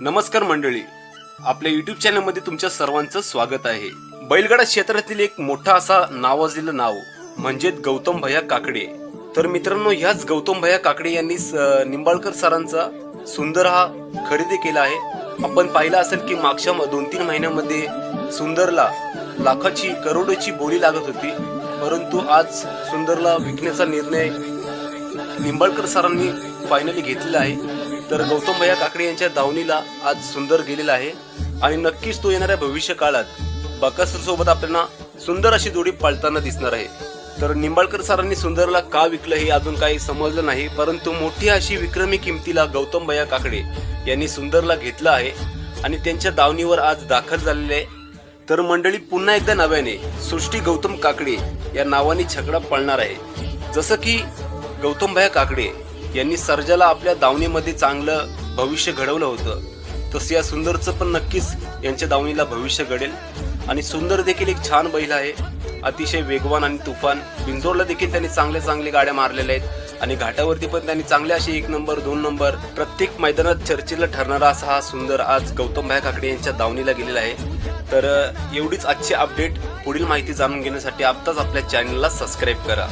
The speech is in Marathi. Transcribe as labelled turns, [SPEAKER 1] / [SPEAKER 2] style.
[SPEAKER 1] नमस्कार मंडळी. आपल्या युट्यूब चॅनलमध्ये तुमच्या सर्वांचं स्वागत आहे. बैलगाडा क्षेत्रातील एक मोठा असा नावाजलेलं नाव म्हणजेच गौतम भैया काकडे. तर मित्रांनो ह्याच गौतम भैया काकडे यांनी स- निंबाळकर सरांचा सुंदर हा खरेदी केला आहे. आपण पाहिलं असेल की मागच्या दोन तीन महिन्यामध्ये सुंदरला लाखाची करोडोची बोली लागत होती. परंतु आज सुंदरला विकण्याचा निर्णय निंबाळकर सरांनी फायनली घेतलेला आहे. तर गौतम भैया काकडे यांच्या दावणीला आज सुंदर गेलेला आहे. आणि नक्कीच तो येणाऱ्या भविष्य काळात बकासूर सोबत आपल्याला सुंदर अशी जोडी पाळताना दिसणार आहे. तर निंबाळकर सरांनी सुंदरला का विकलं हे अजून काही समजलं नाही परंतु मोठी अशी विक्रमी किमतीला गौतम भैया काकडे यांनी सुंदरला घेतलं आहे आणि त्यांच्या दावणीवर आज दाखल झालेले आहे. तर मंडळी पुन्हा एकदा नव्याने सृष्टी गौतम काकडे या नावाने छकडा पळणार आहे. जसं की गौतम भैया काकडे यांनी सर्जाला आपल्या दावणीमध्ये चांगलं भविष्य घडवलं होतं. तसं या सुंदरचं पण नक्कीच यांच्या दावणीला भविष्य घडेल. आणि सुंदर देखील एक छान बैल आहे. अतिशय वेगवान आणि तुफान. बिंजोरला देखील त्यांनी चांगल्या चांगल्या गाड्या मारलेल्या आहेत. आणि घाटावरती पण त्यांनी चांगले असे एक नंबर दोन नंबर प्रत्येक मैदानात चर्चेला ठरणारा असा हा सुंदर आज गौतम भाई काकडे यांच्या दावणीला गेलेला आहे. तर एवढीच आजची अपडेट पुढील माहिती जाणून घेण्यासाठी आत्ताच आपल्या चॅनलला सबस्क्राईब करा.